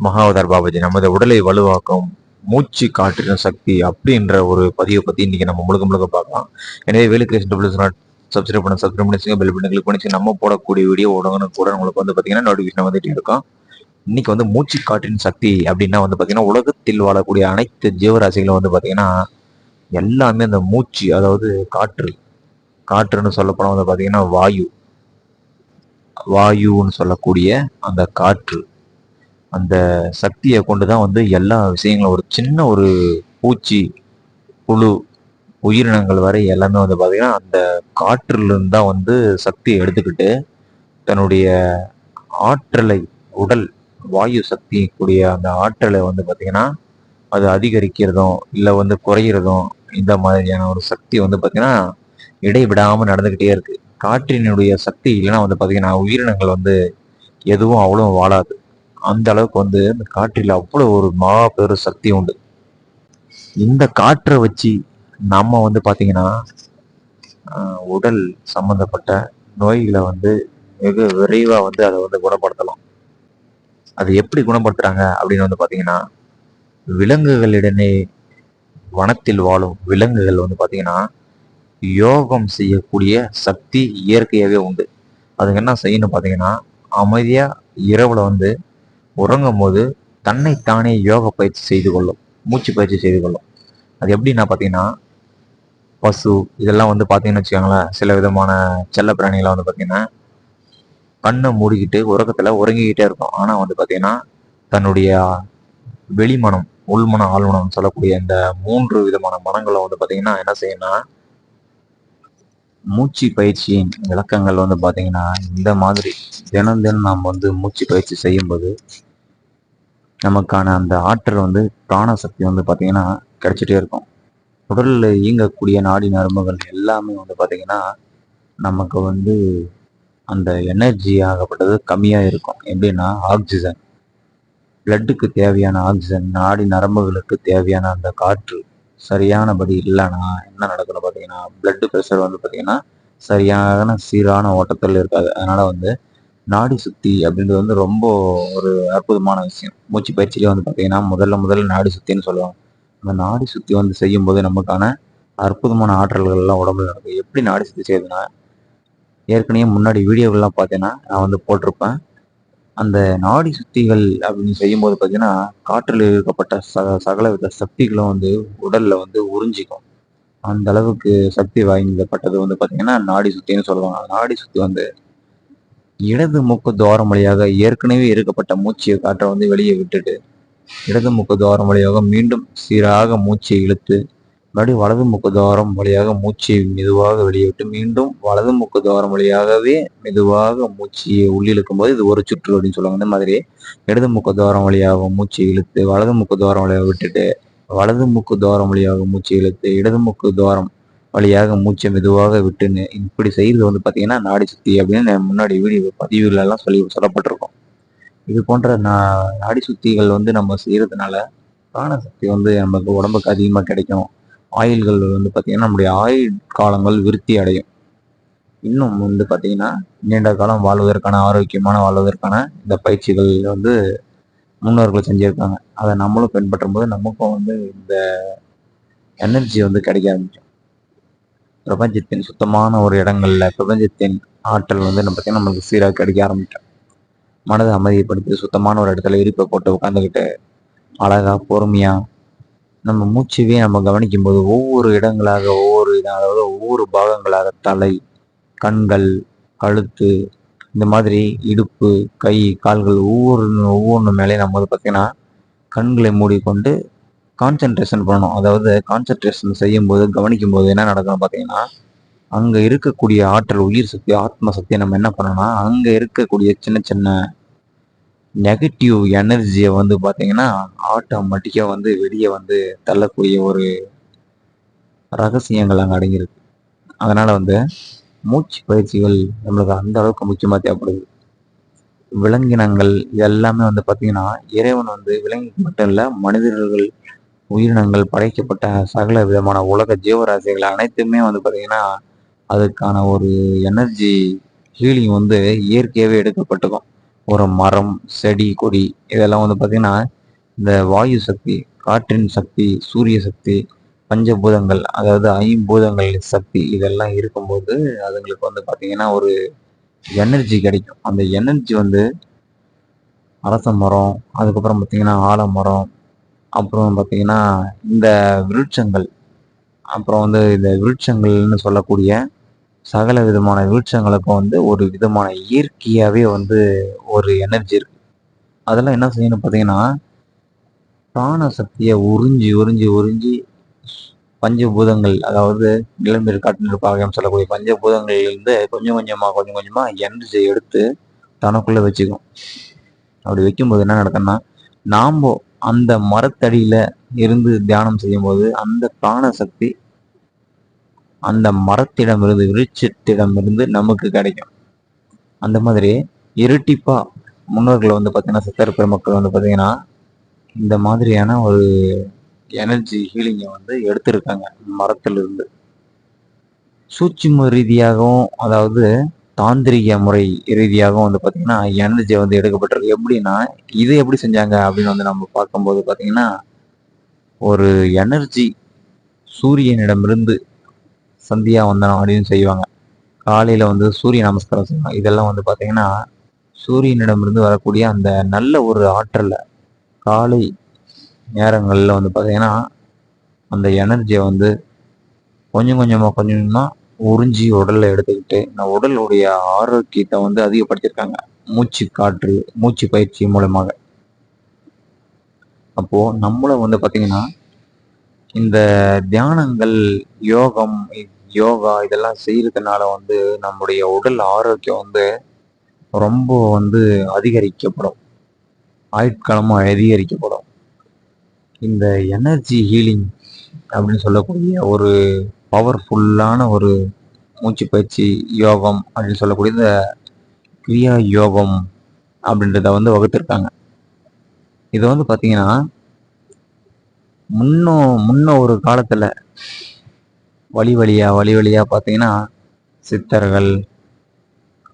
மகாவதார் பாபாஜி நமது உடலை வலுவாக்கும் மூச்சு காற்றின சக்தி அப்படின்ற ஒரு பதிவை பத்தி இன்னைக்கு நம்ம முழுக்க முழுக்க பார்க்கலாம். எனவே வேலு கிரியேஷன் டபுள்ஸ் நாட் சப்ஸ்கிரைப் பண்ண சப்ஸ்கிரைப் பண்ணிச்சுங்க பெல் பட்டன் கிளிக் பண்ணிச்சு நம்ம போடக்கூடிய வீடியோ உடனே கூட உங்களுக்கு வந்து பாத்தீங்கன்னா நோட்டிஃபிகேஷன் வந்துட்டு இருக்கும் இன்னைக்கு வந்து மூச்சு காற்றின் சக்தி அப்படின்னா வந்து பாத்தீங்கன்னா உலகத்தில் வாழக்கூடிய அனைத்து ஜீவராசிகளும் வந்து பாத்தீங்கன்னா எல்லாமே அந்த மூச்சு அதாவது காற்று காற்றுன்னு சொல்லப்போனா வந்து பாத்தீங்கன்னா வாயு வாயுன்னு சொல்லக்கூடிய அந்த காற்று. அந்த சக்தியை கொண்டு தான் வந்து எல்லா விஷயங்களும் ஒரு சின்ன ஒரு பூச்சி புழு உயிரினங்கள் வரை எல்லாமே வந்து பார்த்தீங்கன்னா அந்த காற்றிலிருந்து தான் வந்து சக்தியை எடுத்துக்கிட்டு தன்னுடைய ஆற்றலை உடல் வாயு சக்தி கூடிய அந்த ஆற்றலை வந்து பார்த்தீங்கன்னா அது அதிகரிக்கிறதும் இல்லை வந்து குறையிறதும் இந்த மாதிரியான ஒரு சக்தி வந்து பார்த்தீங்கன்னா இடைவிடாமல் நடந்துக்கிட்டே இருக்குது காற்றினுடைய சக்தி இல்லைன்னா வந்து பார்த்தீங்கன்னா உயிரினங்கள் வந்து எதுவும் அவ்வளோ வாழாது. அந்த அளவுக்கு வந்து இந்த காற்றில் அவ்வளோ ஒரு மகா சக்தி உண்டு. இந்த காற்றை வச்சு நம்ம வந்து பார்த்தீங்கன்னா உடல் சம்மந்தப்பட்ட நோய்களை வந்து வெகு விரைவாக வந்து அதை வந்து குணப்படுத்தலாம். அது எப்படி குணப்படுத்துறாங்க அப்படின்னு வந்து பார்த்தீங்கன்னா விலங்குகளிடனே வனத்தில் வாழும் விலங்குகள் வந்து பார்த்தீங்கன்னா யோகம் செய்யக்கூடிய சக்தி இயற்கையாகவே உண்டு. அதுக்கு என்ன செய்யணும் பார்த்தீங்கன்னா அமைதியாக இரவில் வந்து உறங்கும் போது தன்னைத்தானே யோக பயிற்சி செய்து கொள்ளும் மூச்சு பயிற்சி செய்து கொள்ளும். அது எப்படின்னா பார்த்தீங்கன்னா பசு இதெல்லாம் வந்து பார்த்தீங்கன்னு வச்சுக்கோங்களேன் சில விதமான செல்ல பிராணிகளை வந்து பார்த்தீங்கன்னா கண்ணை மூடிக்கிட்டு உறக்கத்தில் உறங்கிக்கிட்டே இருக்கும். ஆனால் வந்து பார்த்தீங்கன்னா தன்னுடைய வெளிமனம் உள்மனம் ஆழ்மனம் சொல்லக்கூடிய இந்த மூன்று விதமான மனங்களை வந்து பார்த்தீங்கன்னா என்ன செய்யணும்னா மூச்சு பயிற்சியின் விளக்கங்கள் வந்து பார்த்தீங்கன்னா இந்த மாதிரி தினம் தினம் நாம் வந்து மூச்சு பயிற்சி செய்யும்போது நமக்கான அந்த ஆற்றல் வந்து பிராண சக்தி வந்து பார்த்தீங்கன்னா கிடைச்சிட்டே இருக்கும். உடலில் இயங்கக்கூடிய நாடி நரம்புகள் எல்லாமே வந்து பார்த்தீங்கன்னா நமக்கு வந்து அந்த எனர்ஜி ஆகப்பட்டது கம்மியாக இருக்கும். எப்படின்னா ஆக்சிஜன் பிளட்டுக்கு தேவையான ஆக்சிஜன் நாடி நரம்புகளுக்கு தேவையான அந்த காற்று சரியானபடி இல்லைன்னா என்ன நடக்குன்னு பார்த்தீங்கன்னா பிளட் ப்ரெஷர் வந்து பார்த்தீங்கன்னா சரியான சீரான ஓட்டத்தில் இருக்காது. அதனால் வந்து நாடி சுத்தி அப்படின்றது வந்து ரொம்ப ஒரு அற்புதமான விஷயம். மூச்சு பயிற்சியிலே வந்து பார்த்தீங்கன்னா முதல்ல முதல்ல நாடி சுத்தின்னு சொல்லுவாங்க. அந்த நாடி சுத்தி வந்து செய்யும் போது நமக்கான அற்புதமான ஆற்றல்கள்லாம் உடம்புல நடக்கும் எப்படி நாடி சுத்தி செய்யுதுன்னா ஏற்கனவே முன்னாடி வீடியோகள்லாம் பார்த்தீங்கன்னா நான் வந்து போட்டிருப்பேன். அந்த நாடி சுத்திகள் அப்படின்னு செய்யும்போது பார்த்தீங்கன்னா காற்றில் இருக்கப்பட்ட ச சகல வித சக்திகளும் வந்து உடல்ல வந்து உறிஞ்சிக்கும். அந்த அளவுக்கு சக்தி வாய்ந்தப்பட்டது வந்து பார்த்தீங்கன்னா நாடி சுத்தின்னு சொல்லுவாங்க. நாடி சுத்தி வந்து இடது மூக்கு துவாரம் வழியாக ஏற்கனவே இருக்கப்பட்ட மூச்சு காற்றை வந்து வெளியே விட்டுட்டு இடது மூக்கு துவாரம் வழியாக மீண்டும் சீராக மூச்சை இழுத்து மறுபடியும் வலது மூக்கு துவாரம் வழியாக மூச்சை மெதுவாக வெளியே விட்டு மீண்டும் வலது மூக்கு துவாரம் வழியாகவே மெதுவாக மூச்சையை உள்ளிழுக்கும் போது இது ஒரு சுற்று அப்படின்னு சொல்லுவாங்க. இந்த மாதிரி இடது மூக்கு துவாரம் வழியாக மூச்சை இழுத்து வலது மூக்கு துவாரம் வழியாக விட்டுட்டு வலது மூக்கு துவாரம் வழியாக மூச்சை இழுத்து இடது மூக்கு துவாரம் வழியாக மூச்சை மெதுவாக விட்டுன்னு இப்படி செய்யறது வந்து பார்த்தீங்கன்னா நாடி சுத்தி அப்படின்னு முன்னாடி வீடியோ பதிவுகளெல்லாம் சொல்லி சொல்லப்பட்டிருக்கோம். இது போன்ற நா நாடி சுத்திகள் வந்து நம்ம செய்யறதுனால பிராண சக்தி வந்து நமக்கு உடம்புக்கு அதிகமாக கிடைக்கும். ஆயில்கள் வந்து பார்த்திங்கன்னா நம்முடைய ஆயுள் காலங்கள் விருத்தி அடையும். இன்னும் வந்து பார்த்திங்கன்னா நீண்ட காலம் வாழ்வதற்கான ஆரோக்கியமான வாழ்வதற்கான இந்த பயிற்சிகள் வந்து முன்னோர்கள் செஞ்சுருக்காங்க. அதை நம்மளும் பின்பற்றும் போது நமக்கும் வந்து இந்த எனர்ஜி வந்து கிடைக்க ஆரம்பிக்கும். பிரபஞ்சத்தின் சுத்தமான ஒரு இடங்கள்ல பிரபஞ்சத்தின் ஆற்றல் வந்து நம்ம பார்த்தீங்கன்னா நமக்கு சீராக கிடைக்க ஆரம்பிக்கும். மனதை அமைதிப்படுத்தி சுத்தமான ஒரு இடத்துல இருப்பை போட்டு உட்காந்துக்கிட்டு அழகாக பொறுமையாக நம்ம மூச்சுவே நம்ம கவனிக்கும் போது ஒவ்வொரு இடங்களாக ஒவ்வொரு அதாவது ஒவ்வொரு பாகங்களாக தலை கண்கள் கழுத்து இந்த மாதிரி இடுப்பு கை கால்கள் ஒவ்வொரு ஒவ்வொன்று மேலேயும் நம்ம வந்து பார்த்திங்கன்னா கண்களை மூடிக்கொண்டு கான்சென்ட்ரேஷன் பண்ணணும். அதாவது கான்சென்ட்ரேஷன் செய்யும் போது கவனிக்கும் போது என்ன நடக்கும் பார்த்தீங்கன்னா அங்கே இருக்கக்கூடிய ஆற்றல் உயிர் சக்தி ஆத்ம சக்தியை நம்ம என்ன பண்ணோம்னா அங்கே இருக்கக்கூடிய சின்ன சின்ன நெகட்டிவ் எனர்ஜியை வந்து பார்த்தீங்கன்னா ஆட்டோமேட்டிக்காக வந்து வெளியே வந்து தள்ளக்கூடிய ஒரு ரகசியங்கள் அங்கே அடங்கியிருக்கு. அதனால் வந்து மூச்சு பயிற்சிகள் நம்மளுக்கு அந்த அளவுக்கு முக்கியமாக தேவைப்படுது. விலங்கினங்கள் எல்லாமே வந்து பார்த்தீங்கன்னா இறைவன் வந்து விலங்குக்கு மட்டும் இல்லை மனிதர்கள் உயிரினங்கள் படைக்கப்பட்ட சகல விதமான உலக ஜீவராசிகள் அனைத்துமே வந்து பார்த்தீங்கன்னா அதுக்கான ஒரு எனர்ஜி ஹீலிங் வந்து இயற்கையாகவே எடுக்கப்பட்டுக்கும் ஒரு மரம் செடி கொடி இதெல்லாம் வந்து பார்த்திங்கன்னா இந்த வாயு சக்தி காற்றின் சக்தி சூரிய சக்தி பஞ்சபூதங்கள் அதாவது ஐம்பூதங்கள் சக்தி இதெல்லாம் இருக்கும்போது அதுங்களுக்கு வந்து பார்த்திங்கன்னா ஒரு எனர்ஜி கிடைக்கும். அந்த எனர்ஜி வந்து அரச மரம் அதுக்கப்புறம் பார்த்திங்கன்னா ஆலமரம் அப்புறம் பார்த்திங்கன்னா இந்த விருட்சங்கள் அப்புறம் வந்து இந்த விருட்சங்கள்னு சொல்லக்கூடிய சகல விதமான வீழ்ச்சங்களுக்கும் வந்து ஒரு விதமான இயற்கையாகவே வந்து ஒரு எனர்ஜி இருக்கு. அதெல்லாம் என்ன செய்யணும் பார்த்தீங்கன்னா பிராண சக்தியை உறிஞ்சி உறிஞ்சி உறிஞ்சி பஞ்சபூதங்கள் அதாவது நிலம்பெரு காட்டு பாகம் சொல்லக்கூடிய பஞ்சபூதங்கள்லேருந்து கொஞ்சம் கொஞ்சமாக கொஞ்சம் கொஞ்சமாக எனர்ஜியை எடுத்து தனக்குள்ளே வச்சுக்கும். அப்படி வைக்கும்போது என்ன நடக்குன்னா நாம் அந்த மரத்தடியில் இருந்து தியானம் செய்யும்போது அந்த பிராண சக்தி அந்த மரத்திடமிருந்து விருட்சத்திடமிருந்து நமக்கு கிடைக்கும். அந்த மாதிரி இரட்டிப்பா முன்னோர்கள் வந்து பார்த்தீங்கன்னா சித்தர் பெருமக்கள் வந்து பார்த்தீங்கன்னா இந்த மாதிரியான ஒரு எனர்ஜி ஹீலிங்கை வந்து எடுத்திருக்காங்க மரத்திலிருந்து. சூட்சும ரீதியாகவும் அதாவது தாந்திரிக முறை ரீதியாகவும் வந்து பார்த்தீங்கன்னா எனர்ஜி வந்து எடுக்கப்பட்டிருக்கு. எப்படின்னா இது எப்படி செஞ்சாங்க அப்படின்னு வந்து நம்ம பார்க்கும்போது பார்த்தீங்கன்னா ஒரு எனர்ஜி சூரியனிடமிருந்து சந்தியா வந்தனம் அப்படின்னு செய்வாங்க. காலையில் வந்து சூரிய நமஸ்காரம் செய்வாங்க. இதெல்லாம் வந்து பார்த்தீங்கன்னா சூரியனிடமிருந்து வரக்கூடிய அந்த நல்ல ஒரு ஆற்றலை காலை நேரங்களில் வந்து பார்த்தீங்கன்னா அந்த எனர்ஜியை வந்து கொஞ்சம் கொஞ்சமாக கொஞ்சம் கொஞ்சமாக உறிஞ்சி உடலில் எடுத்துக்கிட்டு இந்த உடலுடைய ஆரோக்கியத்தை வந்து அதிகப்படுத்தியிருக்காங்க. மூச்சு காற்று மூச்சு பயிற்சி மூலமாக. அப்போது நம்மளும் வந்து பார்த்திங்கன்னா இந்த தியானங்கள் யோகம் யோகா இதெல்லாம் செய்யறதுனால வந்து நம்முடைய உடல் ஆரோக்கியம் வந்து ரொம்ப வந்து அதிகரிக்கப்படும். ஆயுட்காலமாக அதிகரிக்கப்படும். இந்த எனர்ஜி ஹீலிங் அப்படின்னு சொல்லக்கூடிய ஒரு பவர்ஃபுல்லான ஒரு மூச்சு பயிற்சி யோகம் அப்படின்னு சொல்லக்கூடிய இந்த கிரியா யோகம் அப்படின்றத வந்து வகுத்திருக்காங்க. இது வந்து பார்த்தீங்கன்னா முன்னும் முன்ன ஒரு காலத்தில் வழி வழியாக வழி வழியாக பார்த்தீங்கன்னா சித்தர்கள்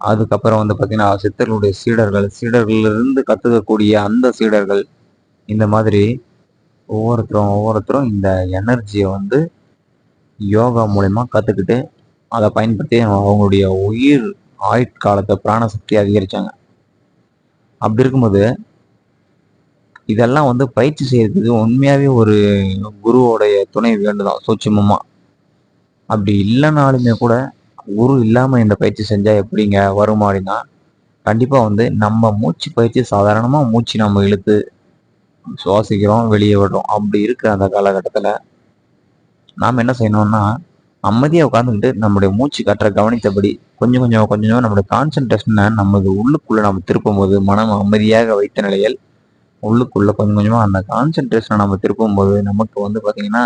அதுக்கப்புறம் வந்து பார்த்தீங்கன்னா சித்தர்களுடைய சீடர்கள் சீடர்களிலிருந்து கற்றுக்கக்கூடிய அந்த சீடர்கள் இந்த மாதிரி ஒவ்வொருத்தரும் ஒவ்வொருத்தரும் இந்த எனர்ஜியை வந்து யோகா மூலயமா கற்றுக்கிட்டு அதை பயன்படுத்தி அவங்களுடைய உயிர் ஆயுட்காலத்தை பிராணசக்தி அதிகரித்தாங்க அப்படி இருக்கும்போது இதெல்லாம் வந்து பயிற்சி செய்கிறதுக்கு உண்மையாகவே ஒரு குருவோடைய துணை வேண்டுதான் சூட்சமமாக அப்படி இல்லைனாலுமே கூட உரு இல்லாமல் இந்த பயிற்சி செஞ்சால் எப்படிங்க? வரும் அப்படின்னா கண்டிப்பாக வந்து நம்ம மூச்சு பயிற்சி சாதாரணமாக மூச்சு நம்ம இழுத்து சுவாசிக்கிறோம் வெளியே விடுறோம். அப்படி இருக்கிற அந்த காலகட்டத்தில் நாம் என்ன செய்யணும்னா அமைதியாக உட்காந்துக்கிட்டு நம்முடைய மூச்சு கட்டுற கவனித்தபடி கொஞ்சம் கொஞ்சம் கொஞ்சம் கொஞ்சம் நம்மளுடைய கான்சன்ட்ரேஷனை நமது உள்ளுக்குள்ளே நம்ம திருப்பும் போது மனம் அமைதியாக வைத்த நிலையில் உள்ளுக்குள்ளே கொஞ்சம் கொஞ்சமாக அந்த கான்சன்ட்ரேஷனை நம்ம திருப்பும் போது நமக்கு வந்து பார்த்திங்கன்னா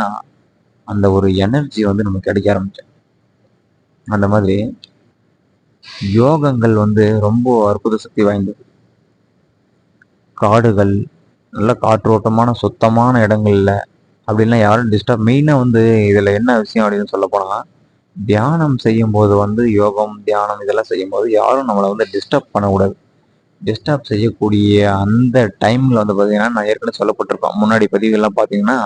அந்த ஒரு எனர்ஜி வந்து நமக்கு கிடைக்க ஆரம்பிச்சு அந்த மாதிரி யோகங்கள் வந்து ரொம்ப அற்புத சக்தி வாய்ந்தது. காடுகள் நல்ல காற்றோட்டமான சுத்தமான இடங்கள்ல அப்படின்லாம் யாரும் டிஸ்டர்ப் மெயினாக வந்து இதில் என்ன விஷயம் அப்படின்னு சொல்ல போனால் தியானம் செய்யும்போது வந்து யோகம் தியானம் இதெல்லாம் செய்யும்போது யாரும் நம்மளை வந்து டிஸ்டர்ப் பண்ணக்கூடாது. டிஸ்டர்ப் செய்யக்கூடிய அந்த டைமில் வந்து பார்த்தீங்கன்னா நான் ஏற்கனவே சொல்லப்பட்டிருப்பேன் முன்னாடி பதிவுகள்லாம் பார்த்தீங்கன்னா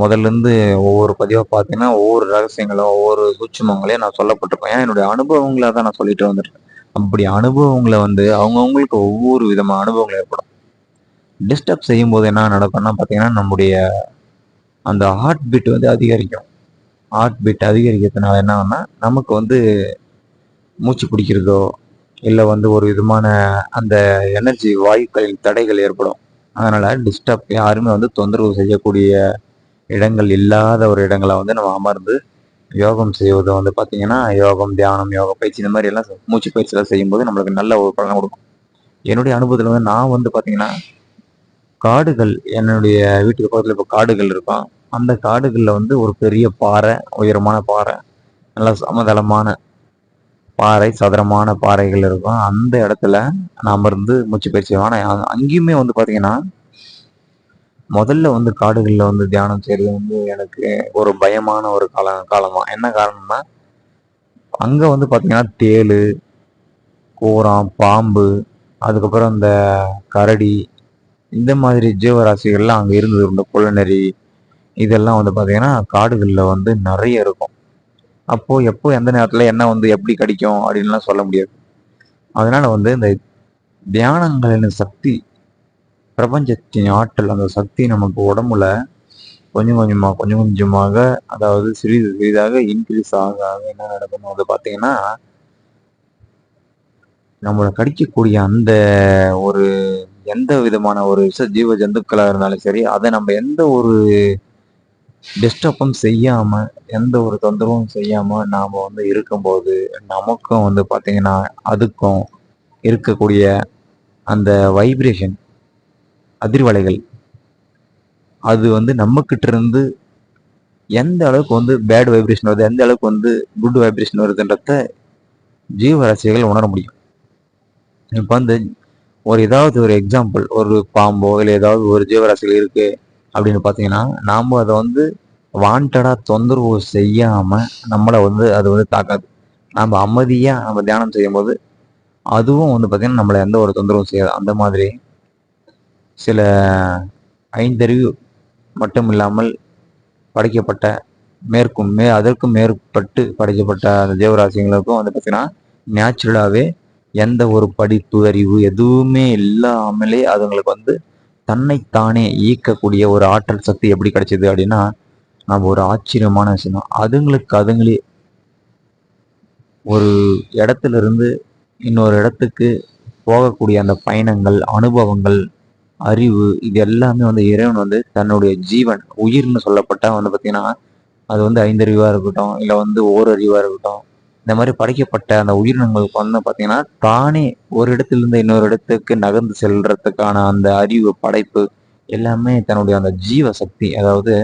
முதல்லேருந்து ஒவ்வொரு பதிவாக பார்த்தீங்கன்னா ஒவ்வொரு ரகசியங்களும் ஒவ்வொரு சூட்சமங்களையும் நான் சொல்லப்பட்டிருப்பேன் ஏன் என்னுடைய அனுபவங்களை தான் நான் சொல்லிட்டு வந்துருக்கேன். அப்படி அனுபவங்களை வந்து அவங்கவுங்களுக்கு ஒவ்வொரு விதமான அனுபவங்கள் ஏற்படும். டிஸ்டர்ப் செய்யும் போது என்ன நடக்கும்னா பார்த்தீங்கன்னா நம்முடைய அந்த ஹார்ட் பீட் வந்து அதிகரிக்கும். ஹார்ட் பீட் அதிகரிக்கிறதுனால என்ன நமக்கு வந்து மூச்சு பிடிக்கிறதோ இல்லை வந்து ஒரு விதமான அந்த எனர்ஜி வாயுக்களின் தடைகள் ஏற்படும். அதனால் டிஸ்டர்ப் யாருமே வந்து தொந்தரவு செய்யக்கூடிய இடங்கள் இல்லாத ஒரு இடங்களை வந்து நம்ம அமர்ந்து யோகம் செய்வது வந்து பார்த்தீங்கன்னா யோகம் தியானம் யோக பயிற்சி இந்த மாதிரி எல்லாம் மூச்சு பயிற்சியெல்லாம் செய்யும்போது நம்மளுக்கு நல்ல ஒரு பலனை கொடுக்கும். என்னுடைய அனுபவத்தில் வந்து நான் வந்து பார்த்தீங்கன்னா காடுகள் என்னுடைய வீட்டுக்கு பக்கத்தில் இப்போ காடுகள் இருக்கும். அந்த காடுகளில் வந்து ஒரு பெரிய பாறை உயரமான பாறை நல்ல சமதளமான பாறை சதுரமான பாறைகள் இருக்கும். அந்த இடத்துல நான் அமர்ந்து மூச்சு பயிற்சி ஆனால் அங்கேயுமே வந்து பார்த்தீங்கன்னா முதல்ல வந்து காடுகளில் வந்து தியானம் செய்கிறது வந்து எனக்கு ஒரு பயமான ஒரு கால காலமாக என்ன காரணம்னா அங்கே வந்து பார்த்திங்கன்னா தேள் கூரம் பாம்பு அதுக்கப்புறம் இந்த கரடி இந்த மாதிரி ஜீவராசிகள்லாம் அங்கே இருந்தது. இந்த புலனரி இதெல்லாம் வந்து பார்த்திங்கன்னா காடுகளில் வந்து நிறைய இருக்கும். அப்போது எப்போ எந்த நேரத்தில் என்ன வந்து எப்படி கிடைக்கும் அப்படின்லாம் சொல்ல முடியாது. அதனால் வந்து இந்த தியானங்களின் சக்தி பிரபஞ்சத்தின் ஆற்றல் அந்த சக்தி நமக்கு உடம்புல கொஞ்சம் கொஞ்சமாக கொஞ்சம் கொஞ்சமாக அதாவது சிறிது சிறிதாக இன்க்ரீஸ் ஆக ஆக என்ன நடக்கணும் வந்து பார்த்தீங்கன்னா நம்மளை கடிக்கக்கூடிய அந்த ஒரு எந்த விதமான ஒரு விஷ ஜீவ ஜந்துக்களாக இருந்தாலும் சரி அதை நம்ம எந்த ஒரு டிஸ்டர்பும் செய்யாமல் எந்த ஒரு தொந்தரவும் செய்யாமல் நாம் வந்து இருக்கும்போது நமக்கும் வந்து பார்த்திங்கன்னா அதுக்கும் இருக்கக்கூடிய அந்த வைப்ரேஷன் அதிர்வலைகள். அது வந்து நம்மக்கிட்ட இருந்து எந்த அளவுக்கு வந்து பேட் வைப்ரேஷன் வருது எந்த அளவுக்கு வந்து குட் வைப்ரேஷன் வருதுன்றத ஜீவராசிகள் உணர முடியும். இப்போ வந்து ஒரு ஏதாவது ஒரு எக்ஸாம்பிள் ஒரு பாம்போ இல்லை ஏதாவது ஒரு ஜீவராசிகள் இருக்குது அப்படின்னு பார்த்தீங்கன்னா நாம் அதை வந்து வாண்டடாக தொந்தரவு செய்யாமல் நம்மளை வந்து அது வந்து தாக்காது. நம்ம அமைதியாக நம்ம தியானம் செய்யும்போது அதுவும் வந்து பார்த்திங்கன்னா நம்மளை எந்த ஒரு தொந்தரவும் செய்யாது. அந்த மாதிரி சில ஐந்தறிவு மட்டும் இல்லாமல் படைக்கப்பட்ட மேற்கும் மே அதற்கும் மேற்பட்டு படைக்கப்பட்ட அந்த தேவராசியங்களுக்கும் வந்து பார்த்தீங்கன்னா நேச்சுரலாகவே எந்த ஒரு படிப்பு அறிவு எதுவுமே இல்லாமலே அதுங்களுக்கு வந்து தன்னைத்தானே ஈர்க்கக்கூடிய ஒரு ஆற்றல் சக்தி எப்படி கிடைச்சிது அப்படின்னா நம்ம ஒரு ஆச்சரியமான விஷயம் தான் அதுங்களுக்கு அதுங்களே ஒரு இடத்துல இருந்து இன்னொரு இடத்துக்கு போகக்கூடிய அந்த பயணங்கள் அனுபவங்கள் அறிவு இது எல்லாமே வந்து இறைவன் வந்து தன்னுடைய ஜீவன் உயிர்னு சொல்லப்பட்ட வந்து பார்த்தீங்கன்னா அது வந்து ஐந்தறிவாக இருக்கட்டும் இல்லை வந்து ஓரறிவாக இருக்கட்டும் இந்த மாதிரி படைக்கப்பட்ட அந்த உயிரினங்களுக்கு வந்து பார்த்தீங்கன்னா தானே ஒரு இடத்துலேருந்து இன்னொரு இடத்துக்கு நகர்ந்து செல்றதுக்கான அந்த அறிவு படைப்பு எல்லாமே தன்னுடைய அந்த ஜீவ சக்தி அதாவது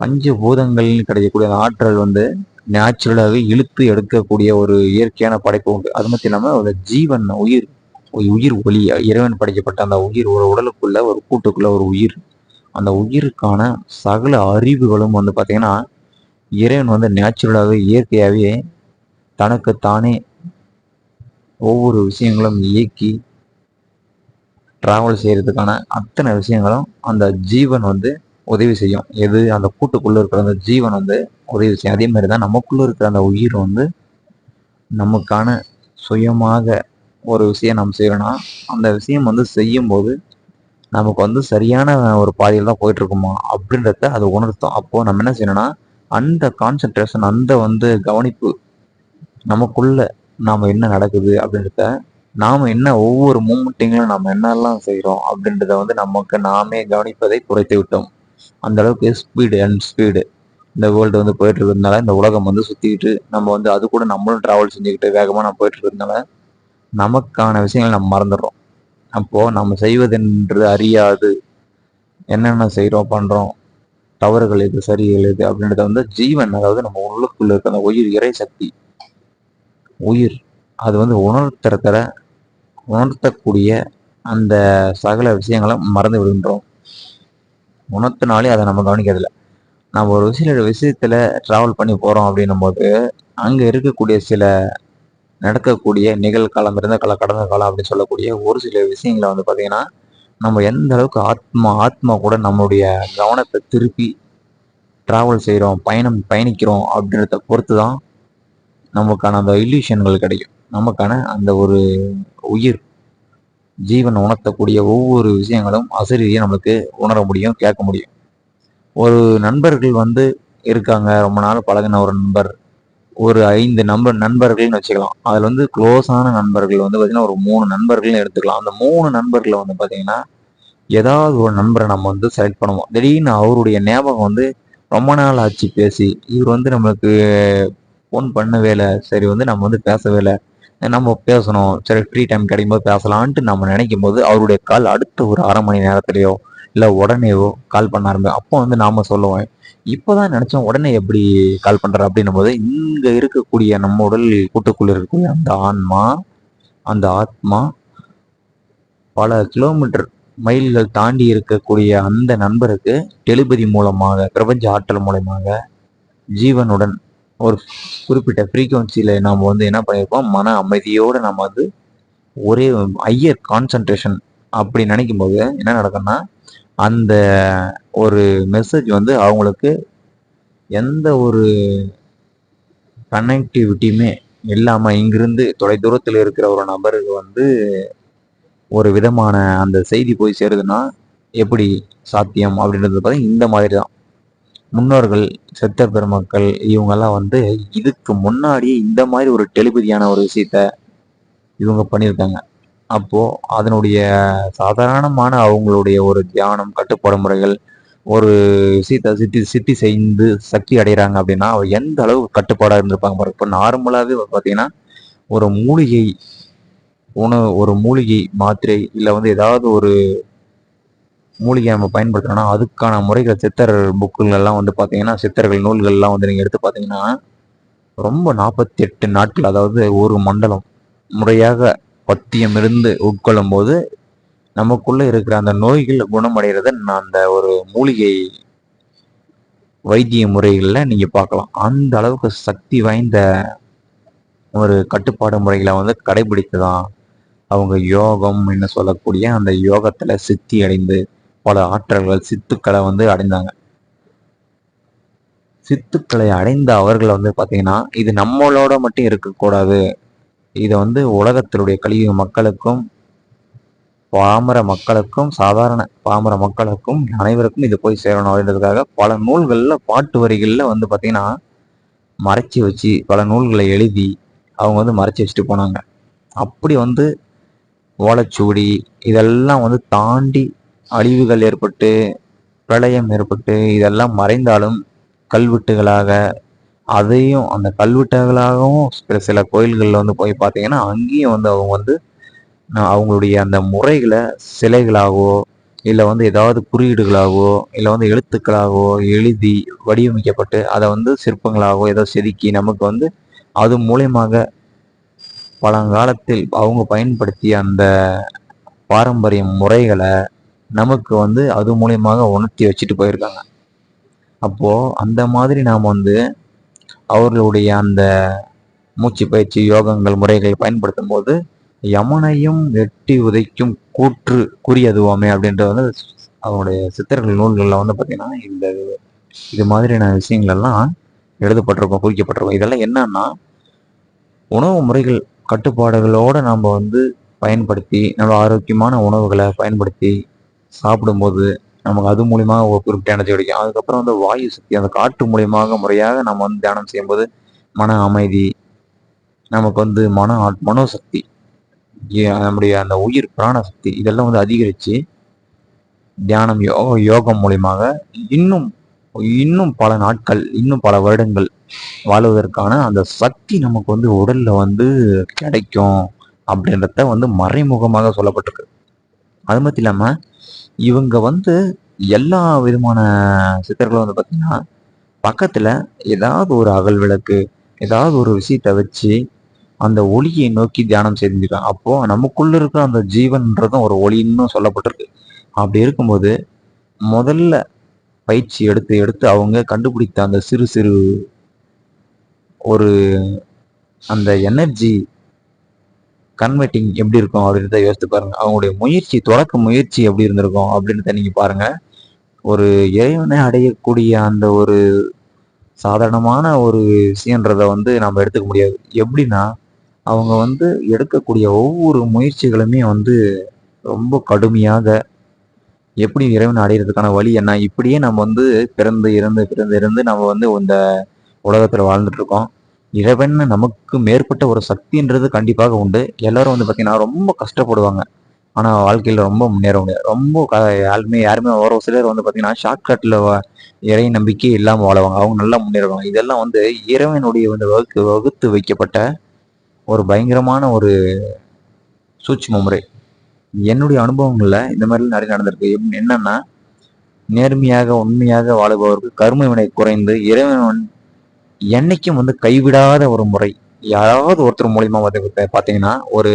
பஞ்ச பூதங்கள்னு கிடைக்கக்கூடிய அந்த ஆற்றல் வந்து நேச்சுரலாகவே இழுத்து எடுக்கக்கூடிய ஒரு இயற்கையான படைப்பு உண்டு. அது மட்டும் இல்லாமல் ஒரு ஜீவன் உயிர் உயிர் ஒளி இறைவன் படைக்கப்பட்ட அந்த உயிர் ஒரு உடலுக்குள்ள ஒரு கூட்டுக்குள்ள ஒரு உயிர். அந்த உயிருக்கான சகல அறிவுகளும் வந்து பார்த்தீங்கன்னா இறைவன் வந்து நேச்சுரலாகவே இயற்கையாகவே தனக்கு தானே ஒவ்வொரு விஷயங்களும் இயக்கி ட்ராவல் செய்கிறதுக்கான அத்தனை விஷயங்களும் அந்த ஜீவன் வந்து உதவி செய்யும். எது? அந்த கூட்டுக்குள்ளே இருக்கிற அந்த ஜீவன் வந்து உதவி செய்யும். அதே மாதிரி தான் நமக்குள்ளே இருக்கிற அந்த உயிர் வந்து நமக்கான சுயமாக ஒரு விஷயம் நம்ம செய்யறோம்னா அந்த விஷயம் வந்து செய்யும்போது நமக்கு வந்து சரியான ஒரு பாதையில் தான் போயிட்டு இருக்குமா அப்படின்றத அதை உணர்த்தும். அப்போது நம்ம என்ன செய்யணும்னா அந்த கான்சென்ட்ரேஷன் அந்த வந்து கவனிப்பு நமக்குள்ள நாம் என்ன நடக்குது அப்படின்றத நாம் என்ன ஒவ்வொரு மூமெண்ட்டிங்களும் நம்ம என்னெல்லாம் செய்கிறோம் அப்படின்றத வந்து நமக்கு நாமே கவனிப்பதை குறைத்து விட்டோம். அந்த அளவுக்கு ஸ்பீடு அண்ட் ஸ்பீடு இந்த வேர்ல்டு வந்து போயிட்டு இருக்கிறதுனால இந்த உலகம் வந்து சுற்றிக்கிட்டு நம்ம வந்து அது கூட நம்மளும் ட்ராவல் செஞ்சுக்கிட்டு வேகமாக நம்ம போயிட்டு இருக்கிறதுனால நமக்கான விஷயங்களை நம்ம மறந்துடுறோம். அப்போது நம்ம செய்வதென்று அறியாது. என்னென்ன செய்கிறோம் பண்ணுறோம் தவறுகள் எது சரிகள் எது அப்படின்றத வந்து ஜீவன் அதாவது நம்ம உள்ளுக்குள்ள இருக்க அந்த உயிர் இறை சக்தி உயிர் அது வந்து உணர்த்துறத உணர்த்தக்கூடிய அந்த சகல விஷயங்களை மறந்து விடுகின்றோம். உணர்த்தினாலே அதை நம்ம கவனிக்கிறதில்ல. நம்ம ஒரு சில விஷயத்துல ட்ராவல் பண்ணி போகிறோம் அப்படின்னும் போது அங்கே இருக்கக்கூடிய சில நடக்கக்கூடிய நிகழ்காலம் இருந்த காலம் கடந்த காலம் அப்படின்னு சொல்லக்கூடிய ஒரு சில விஷயங்களை வந்து பார்த்தீங்கன்னா நம்ம எந்த அளவுக்கு ஆத்மா ஆத்மா கூட நம்மளுடைய கவனத்தை திருப்பி ட்ராவல் செய்கிறோம் பயணம் பயணிக்கிறோம் அப்படின்றத பொறுத்து தான் நமக்கான அந்த இல்யூஷன்கள் கிடைக்கும். நமக்கான அந்த ஒரு உயிர் ஜீவன் உணர்த்தக்கூடிய ஒவ்வொரு விஷயங்களும் அசரீதியை நம்மளுக்கு உணர முடியும் கேட்க முடியும். ஒரு நண்பர்கள் வந்து இருக்காங்க ரொம்ப நாள் பழகின ஒரு நண்பர் ஒரு ஐந்து நம்பர் நண்பர்கள்னு வச்சுக்கலாம். அதில் வந்து க்ளோஸான நண்பர்கள் வந்து பார்த்திங்கன்னா ஒரு மூணு நண்பர்கள்னு எடுத்துக்கலாம். அந்த மூணு நண்பர்களை வந்து பார்த்திங்கன்னா ஏதாவது ஒரு நண்பரை நம்ம வந்து செலக்ட் பண்ணுவோம். திடீர்னு அவருடைய ஞாபகம் வந்து ரொம்ப நாள் ஆச்சு பேசி இவர் வந்து நம்மளுக்கு ஃபோன் பண்ணவே இல்லை. சரி வந்து நம்ம வந்து பேசவே இல்லை. நம்ம பேசணும். சரி ஃப்ரீ டைம் கிடைக்கும்போது பேசலான்ட்டு நம்ம நினைக்கும் போது அவருடைய கால் அடுத்த ஒரு அரை மணி நேரத்துலையோ இல்லை உடனேவோ கால் பண்ண ஆரம்பி அப்போ வந்து நாம சொல்லுவோம். இப்போதான் நினச்சோம் உடனே எப்படி கால் பண்ணுற அப்படின்னும் போது இங்கே இருக்கக்கூடிய நம்ம உடல் கூட்டுக்குள்ள இருக்கக்கூடிய அந்த ஆன்மா அந்த ஆத்மா பல கிலோமீட்டர் மைல்கள் தாண்டி இருக்கக்கூடிய அந்த நண்பருக்கு டெலிபதி மூலமாக பிரபஞ்ச ஆற்றல் மூலமாக ஜீவனுடன் ஒரு குறிப்பிட்ட ஃப்ரீக்குவன்சியில் நாம் வந்து என்ன பண்ணியிருப்போம் மன அமைதியோடு நம்ம வந்து ஒரே ஐயர் கான்சன்ட்ரேஷன் அப்படி நினைக்கும் போது என்ன நடக்கும்னா அந்த ஒரு மெசேஜ் வந்து அவங்களுக்கு எந்த ஒரு கனெக்டிவிட்டியுமே இல்லாமல் இங்கிருந்து தொலைதூரத்தில் இருக்கிற ஒரு நபருக்கு வந்து ஒரு விதமான அந்த செய்தி போய் சேருதுன்னா எப்படி சாத்தியம் அப்படின்றது பார்த்தீங்கன்னா இந்த மாதிரி தான் முன்னோர்கள் செத்த பெருமக்கள் இவங்கெல்லாம் வந்து இதுக்கு முன்னாடியே இந்த மாதிரி ஒரு டெலிபதியான ஒரு விஷயத்த இவங்க பண்ணியிருக்காங்க. அப்போது அதனுடைய சாதாரணமான அவங்களுடைய ஒரு தியானம் கட்டுப்பாடு முறைகள் ஒரு விஷயத்தை சித்தி சித்தி செய்து சக்தி அடைகிறாங்க அப்படின்னா எந்த அளவு கட்டுப்பாடாக இருந்திருப்பாங்க பாருங்க. இப்போ நார்மலாகவே பார்த்தீங்கன்னா ஒரு மூலிகை உணவு ஒரு மூலிகை மாத்திரை இல்லை வந்து ஏதாவது ஒரு மூலிகை நம்ம பயன்படுத்தணும்னா அதுக்கான முறைகள் சித்தர் புக்குகள்லாம் வந்து பார்த்தீங்கன்னா சித்தர்கள் நூல்கள்லாம் வந்து நீங்கள் எடுத்து பார்த்தீங்கன்னா ரொம்ப நாற்பத்தி எட்டு நாட்கள் அதாவது ஒரு மண்டலம் முறையாக பத்தியம் இருந்து உட்கொள்ளும் போது நமக்குள்ள இருக்கிற அந்த நோய்கள் குணமடைகிறத நான் அந்த ஒரு மூலிகை வைத்திய முறைகளில் நீங்கள் பார்க்கலாம். அந்த அளவுக்கு சக்தி வாய்ந்த ஒரு கட்டுப்பாடு முறைகளை வந்து கடைபிடித்துதான் அவங்க யோகம் என்ன சொல்லக்கூடிய அந்த யோகத்துல சித்தி அடைந்து பல ஆற்றல்கள் சித்துக்களை வந்து அடைந்தாங்க. சித்துக்களை அடைந்த அவர்களை வந்து பார்த்தீங்கன்னா இது நம்மளோட மட்டும் இருக்கக்கூடாது. இதை வந்து உலகத்தினுடைய கழிவு மக்களுக்கும் பாமர மக்களுக்கும் சாதாரண பாமர மக்களுக்கும் அனைவருக்கும் இது போய் சேரணும் அப்படின்றதுக்காக பல நூல்களில் பாட்டு வரிகளில் வந்து பார்த்தீங்கன்னா மறைச்சி வச்சு பல நூல்களை எழுதி அவங்க வந்து மறைச்சி வச்சுட்டு போனாங்க. அப்படி வந்து ஓலைச்சுவடி இதெல்லாம் வந்து தாண்டி அழிவுகள் ஏற்பட்டு பிரளயம் ஏற்பட்டு இதெல்லாம் மறைந்தாலும் கல்வெட்டுகளாக அதையும் அந்த கல்வெட்டுகளாகவும் சில சில கோயில்களில் வந்து போய் பார்த்தீங்கன்னா அங்கேயும் வந்து அவங்க வந்து அவங்களுடைய அந்த முறைகளை சிலைகளாகவோ இல்லை வந்து ஏதாவது குறியீடுகளாகவோ இல்லை வந்து எழுத்துக்களாகவோ எழுதி வடிவமைக்கப்பட்டு அதை வந்து சிற்பங்களாகவோ ஏதோ செதுக்கி நமக்கு வந்து அது மூலயமாக பழங்காலத்தில் அவங்க பயன்படுத்திய அந்த பாரம்பரிய முறைகளை நமக்கு வந்து அது மூலயமாக உணர்த்தி வச்சுட்டு போயிருக்காங்க. அப்போது அந்த மாதிரி நாம் வந்து அவர்களுடைய அந்த மூச்சு பயிற்சி யோகங்கள் முறைகளை பயன்படுத்தும் போது யமனையும் வெட்டி உதைக்கும் கூற்று கூறியதுவாமே அப்படின்றது வந்து அவனுடைய சித்தர்கள் நூல்களில் வந்து பார்த்திங்கன்னா இந்த இது மாதிரியான விஷயங்கள் எல்லாம் எழுதப்பட்டிருக்கும் குறிக்கப்பட்டிருக்கும். இதெல்லாம் என்னன்னா உணவு முறைகள் கட்டுப்பாடுகளோடு நம்ம வந்து பயன்படுத்தி நம்ம ஆரோக்கியமான உணவுகளை பயன்படுத்தி சாப்பிடும்போது நமக்கு அது மூலியமாக ஒரு குறிப்பிட்ட எனர்ஜி கிடைக்கும். அதுக்கப்புறம் வந்து வாயு சக்தி அந்த காற்று மூலியமாக முறையாக நம்ம வந்து தியானம் செய்யும்போது மன அமைதி நமக்கு வந்து மன மனோசக்தி நம்முடைய அந்த உயிர் பிராணசக்தி இதெல்லாம் வந்து அதிகரித்து தியானம் யோக யோகம் மூலியமாக இன்னும் இன்னும் பல நாட்கள் இன்னும் பல வருடங்கள் வாழ்வதற்கான அந்த சக்தி நமக்கு வந்து உடல்ல வந்து கிடைக்கும் அப்படின்றத வந்து மறைமுகமாக சொல்லப்பட்டிருக்கு. அது மட்டும் இல்லாமல் இவங்க வந்து எல்லா விதமான சித்தர்களும் வந்து பார்த்தீங்கன்னா பக்கத்தில் ஏதாவது ஒரு அகல் விளக்கு ஏதாவது ஒரு விஷயத்தை வச்சு அந்த ஒளியை நோக்கி தியானம் செஞ்சுருக்காங்க. அப்போ நமக்குள்ள இருக்கிற அந்த ஜீவன்றதும் ஒரு ஒளின்னு சொல்லப்பட்டிருக்கு. அப்படி இருக்கும்போது முதல்ல பயிற்சி எடுத்து எடுத்து அவங்க கண்டுபிடித்த அந்த சிறு சிறு ஒரு அந்த எனர்ஜி கன்வெர்ட்டிங் எப்படி இருக்கும் அப்படின்றத யோசித்து பாருங்க. அவங்களுடைய முயற்சி தொடக்க முயற்சி எப்படி இருந்திருக்கும் அப்படின்றத நீங்க பாருங்க. ஒரு இறைவனை அடையக்கூடிய அந்த ஒரு சாதாரணமான ஒரு விஷயன்றத வந்து நம்ம எடுத்துக்க முடியாது. எப்படின்னா அவங்க வந்து எடுக்கக்கூடிய ஒவ்வொரு முயற்சிகளுமே வந்து ரொம்ப கடுமையாக எப்படி இறைவனை அடையிறதுக்கான வழி என்ன? இப்படியே நம்ம வந்து பிறந்து இறந்து பிறந்து இருந்து நம்ம வந்து இந்த உலகத்தில் வாழ்ந்துட்டு இருக்கோம். இறைவன் நமக்கு மேற்பட்ட ஒரு சக்தின்றது கண்டிப்பாக உண்டு. எல்லாரும் வந்து பார்த்தீங்கன்னா ரொம்ப கஷ்டப்படுவாங்க. ஆனால் வாழ்க்கையில் ரொம்ப முன்னேற முடியாது. ரொம்ப யாருமே யாருமே ஒரு சிலர் வந்து பார்த்தீங்கன்னா ஷார்ட்கட்டில் இறை நம்பிக்கை இல்லாமல் வாழுவாங்க. அவங்க நல்லா முன்னேறுவாங்க. இதெல்லாம் வந்து இறைவனுடைய வந்து வகுத்து வகுத்து வைக்கப்பட்ட ஒரு பயங்கரமான ஒரு சூட்சும முறை. என்னுடைய அனுபவங்களில் இந்த மாதிரிலாம் நிறைய நடந்திருக்கு. என்னன்னா நேர்மையாக உண்மையாக வாழுபவருக்கு கருமை வினை குறைந்து இறைவன் என்னைக்கும் வந்து கைவிடாத ஒரு முறை யாராவது ஒருத்தர் மூலியமா வந்து பார்த்தீங்கன்னா ஒரு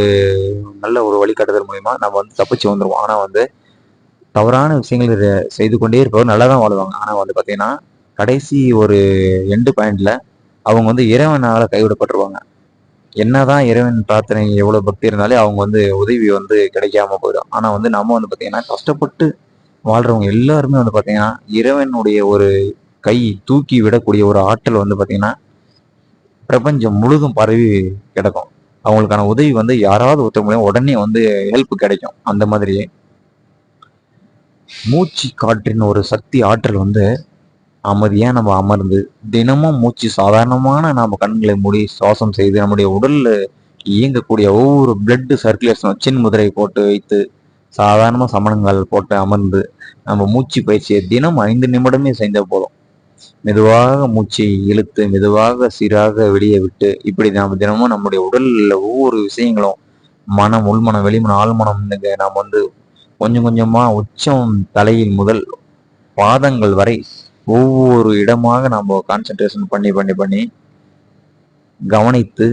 நல்ல ஒரு வழிகாட்டுதல் மூலியமா நம்ம வந்து தப்பிச்சு வந்துடுவோம் ஆனால் வந்து தவறான விஷயங்கள் செய்து கொண்டே இருப்பவர் நல்லா தான் வாழ்வாங்க. ஆனால் வந்து பார்த்தீங்கன்னா கடைசி ஒரு எண்டு பாயிண்ட்ல அவங்க வந்து இறைவனால் கைவிடப்பட்டுருவாங்க. என்னதான் இறைவன் பிரார்த்தனை எவ்வளோ பக்தி இருந்தாலே அவங்க வந்து உதவி வந்து கிடைக்காம போயிடும். ஆனால் வந்து நம்ம வந்து பார்த்தீங்கன்னா கஷ்டப்பட்டு வாழ்றவங்க எல்லாருமே வந்து பார்த்தீங்கன்னா இறைவனுடைய ஒரு கை தூக்கி விடக்கூடிய ஒரு ஆற்றல் வந்து பார்த்தீங்கன்னா பிரபஞ்சம் முழுதும் பரவி கிடக்கும். அவங்களுக்கான உதவி வந்து யாராவது ஒருத்தர் மூலியம் உடனே வந்து ஹெல்ப் கிடைக்கும். அந்த மாதிரி மூச்சு காற்றின் ஒரு சக்தி ஆற்றல் வந்து அமைதியாக நம்ம அமர்ந்து தினமும் மூச்சு சாதாரணமான நாம் கண்களை மூடி சுவாசம் செய்து நம்முடைய உடலில் இயங்கக்கூடிய ஒவ்வொரு பிளட் சர்க்குலேஷன் சின் முதிரை போட்டு வைத்து சாதாரணமாக சமணங்கள் போட்டு அமர்ந்து நம்ம மூச்சு பயிற்சியை தினம் ஐந்து நிமிடமே செய்த போதும். மெதுவாக மூச்சை இழுத்து மெதுவாக சீராக வெளியே விட்டு இப்படி நாம் தினமும் நம்முடைய உடலில் ஒவ்வொரு விஷயங்களும் மனம் உள்மனம் வெளிமனம் ஆழ்மனம் நாம் வந்து கொஞ்சம் கொஞ்சமா உச்சம் தலையில் முதல் பாதங்கள் வரை ஒவ்வொரு இடமாக நம்ம கான்சென்ட்ரேஷன் பண்ணி பண்ணி பண்ணி கவனித்து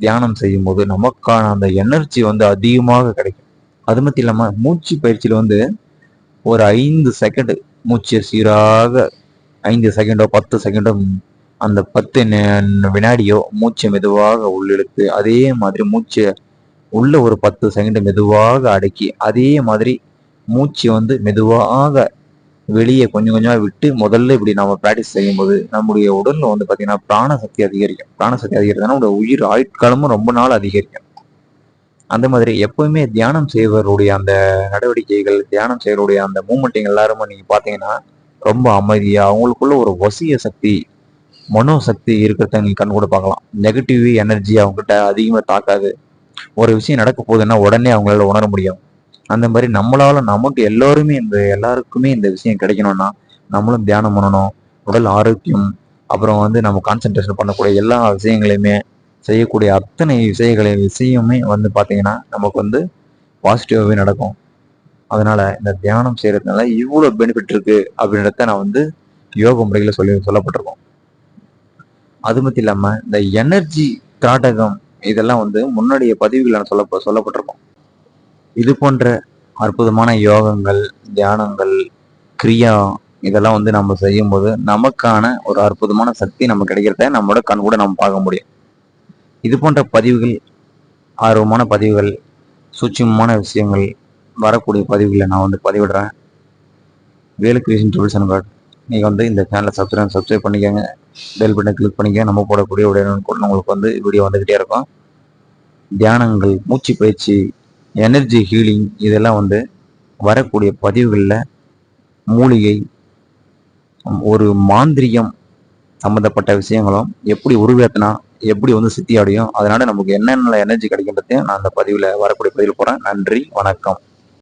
தியானம் செய்யும் போது நமக்கான அந்த எனர்ஜி வந்து அதிகமாக கிடைக்கும். அது மட்டும் இல்லாம மூச்சு பயிற்சியில வந்து ஒரு ஐந்து செகண்ட் மூச்சை சீராக ஐந்து செகண்டோ பத்து செகண்டோ அந்த பத்து வினாடியோ மூச்சை மெதுவாக உள்ளிழுத்து அதே மாதிரி மூச்சை உள்ள ஒரு பத்து செகண்ட் மெதுவாக அடக்கி அதே மாதிரி மூச்சு வந்து மெதுவாக வெளியே கொஞ்சம் கொஞ்சமாக விட்டு முதல்ல இப்படி நம்ம ப்ராக்டிஸ் செய்யும்போது நம்முடைய உடலில் வந்து பார்த்தீங்கன்னா பிராணசக்தி அதிகரிக்கும். பிராணசக்தி அதிகரித்தா நம்முடைய உயிர் ஆயுட்காலமும் ரொம்ப நாள் அதிகரிக்கும். அந்த மாதிரி எப்பவுமே தியானம் செய்வருடைய அந்த நடவடிக்கைகள் தியானம் செய்வருடைய அந்த மூமெண்ட்டிங் எல்லாருமே நீங்க பாத்தீங்கன்னா ரொம்ப அமைதியா அவங்களுக்குள்ள ஒரு வசிய சக்தி மனோசக்தி இருக்கிறத நீங்க கண் கூட பார்க்கலாம். நெகட்டிவ் எனர்ஜி அவங்ககிட்ட அதிகமா தாக்காது ஒரு விஷயம் நடக்க போகுதுன்னா உடனே அவங்களால உணர முடியும். அந்த மாதிரி நம்மளால நமக்கு எல்லோருமே இந்த எல்லாருக்குமே இந்த விஷயம் கிடைக்கணும்னா நம்மளும் தியானம் பண்ணணும். உடல் ஆரோக்கியம் அப்புறம் வந்து நம்ம கான்சென்ட்ரேஷன் பண்ணக்கூடிய எல்லா விஷயங்களையுமே செய்யக்கூடிய அத்தனை விஷயங்களை விஷயமே வந்து பார்த்தீங்கன்னா நமக்கு வந்து பாசிட்டிவாகவே நடக்கும். அதனால இந்த தியானம் செய்யறதுனால இவ்வளோ பெனிஃபிட் இருக்கு அப்படின்றத நான் வந்து யோக முறையில் சொல்லி சொல்லப்பட்டிருக்கோம். அது மட்டும் இல்லாமல் இந்த எனர்ஜி திராட்டகம் இதெல்லாம் வந்து முன்னாடிய பதிவுகள் சொல்ல சொல்லப்பட்டிருக்கோம். இது போன்ற அற்புதமான யோகங்கள் தியானங்கள் கிரியா இதெல்லாம் வந்து நம்ம செய்யும்போது நமக்கான ஒரு அற்புதமான சக்தி நம்ம கிடைக்கிறத நம்மளோட கண் கூட நம்ம பார்க்க முடியும். இது போன்ற பதிவுகள் ஆர்வமான பதிவுகள் சூட்சமமான விஷயங்கள் வரக்கூடிய பதிவுகளை நான் வந்து பதிவிடுறேன். Velu creation tools and card. நீங்கள் வந்து இந்த சேனலை சப்ஸ்கிரைப் சப்ஸ்கிரைப் பண்ணிக்கோங்க. பெல் பட்டனை கிளிக் பண்ணிக்க நம்ம போடக்கூடிய உடைய உங்களுக்கு வந்து வீடியோ வந்துக்கிட்டே இருக்கும். தியானங்கள் மூச்சு பயிற்சி எனர்ஜி ஹீலிங் இதெல்லாம் வந்து வரக்கூடிய பதிவுகளில் மூலிகை ஒரு மாந்திரியம் சம்மந்தப்பட்ட விஷயங்களும் எப்படி உருவேத்தினா எப்படி வந்து சித்தி அடையும் அதனால நமக்கு என்னென்ன எனர்ஜி கிடைக்கும் பற்றியும் நான் அந்த பதிவில் வரக்கூடிய பதிவில் போகிறேன் நன்றி வணக்கம்.